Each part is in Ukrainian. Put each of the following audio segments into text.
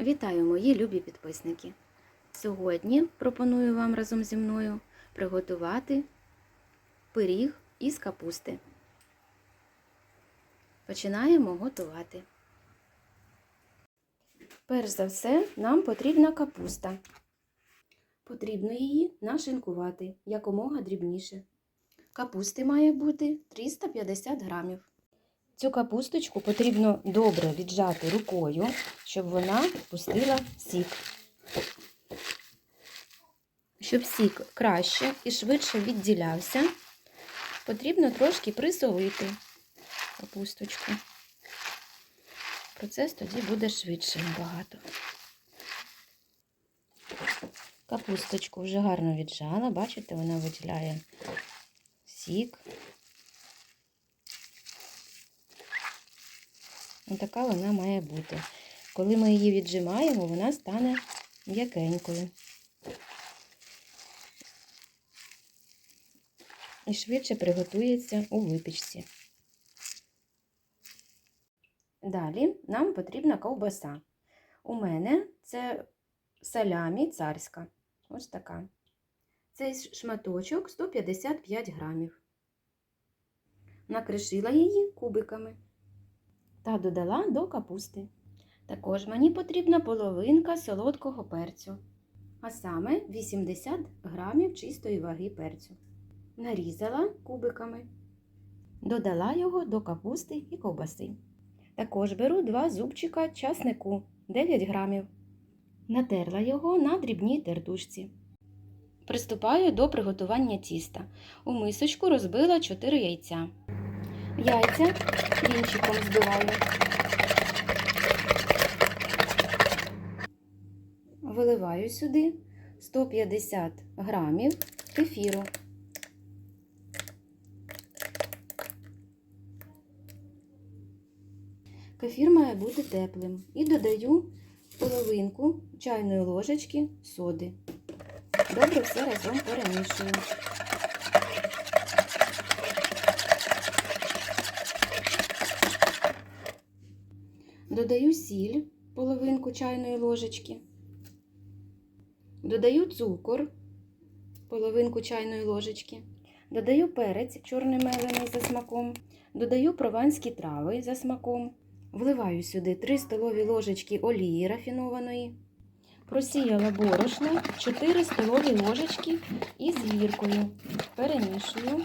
Вітаю, мої любі підписники! Сьогодні пропоную вам разом зі мною приготувати пиріг із капусти. Починаємо готувати. Перш за все, нам потрібна капуста. Потрібно її нашинкувати якомога дрібніше. Капусти має бути 350 грамів. Цю капусточку потрібно добре віджати рукою, щоб вона пустила сік. Щоб сік краще і швидше відділявся, потрібно трошки присолити капусточку. Процес тоді буде швидше набагато. Капусточку вже гарно віджала, бачите, вона виділяє сік. Отака вона має бути. Коли ми її віджимаємо, вона стане м'якенькою. І швидше приготується у випічці. Далі нам потрібна ковбаса. У мене це салямі царська. Ось така. Цей шматочок 155 грамів. Накришила її кубиками та додала до капусти. Також мені потрібна половинка солодкого перцю, а саме 80 грамів чистої ваги перцю. Нарізала кубиками, додала його до капусти і ковбаси. Також беру два зубчика часнику 9 грамів. Натерла його на дрібній тертушці. Приступаю до приготування тіста. У мисочку розбила 4 яйця. Яйця вінчиком збиваю. Виливаю сюди 150 грамів кефіру. Кефір має бути теплим і додаю половинку чайної ложечки соди. Добре все разом перемішую. Додаю сіль половинку чайної ложечки. Додаю цукор половинку чайної ложечки. Додаю перець чорний мелений за смаком. Додаю прованські трави за смаком. Вливаю сюди 3 столові ложечки олії рафінованої. Просіяла борошно 4 столові ложечки із гіркою. Перемішую.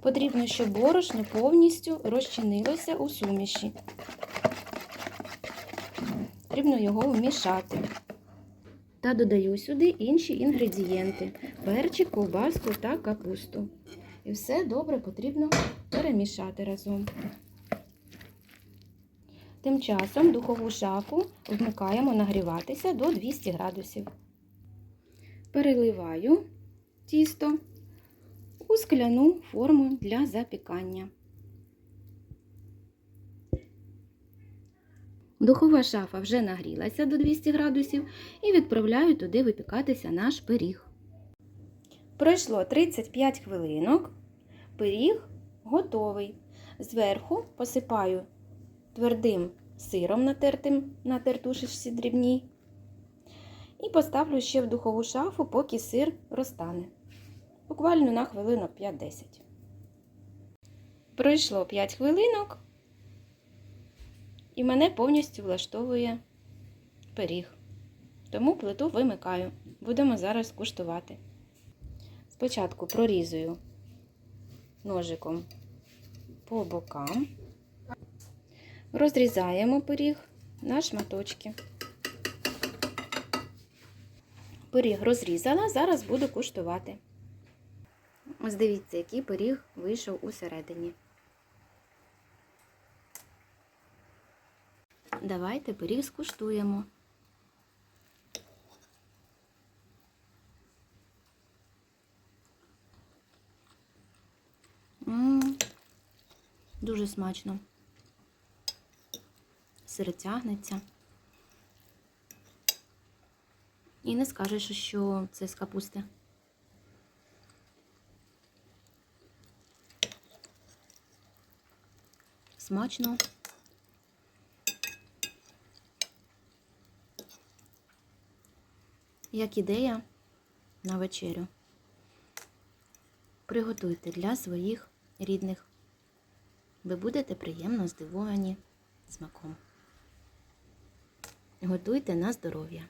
Потрібно, щоб борошно повністю розчинилося у суміші. Потрібно його вмішати. Та додаю сюди інші інгредієнти: перчик, ковбаску та капусту. І все добре потрібно перемішати разом. Тим часом духову шафу вмикаємо нагріватися до 200 градусів. Переливаю тісто у скляну форму для запікання. Духова шафа вже нагрілася до 200 градусів і відправляю туди випікатися наш пиріг. Пройшло 35 хвилинок. Пиріг готовий. Зверху посипаю твердим сиром натертим на тертушечці дрібній. І поставлю ще в духову шафу, поки сир розтане. Буквально на хвилинок 5-10. Пройшло 5 хвилинок. І мене повністю влаштовує пиріг. Тому плиту вимикаю. Будемо зараз куштувати. Спочатку прорізую ножиком по бокам, розрізаємо пиріг на шматочки. Пиріг розрізала, зараз буду куштувати. Ось дивіться, який пиріг вийшов усередині. Давайте пиріг скуштуємо. М -м, дуже смачно. Сир тягнеться. І не скажеш, що це з капусти. Смачно. Як ідея на вечерю. Приготуйте для своїх рідних. Ви будете приємно здивовані смаком. Готуйте на здоров'я.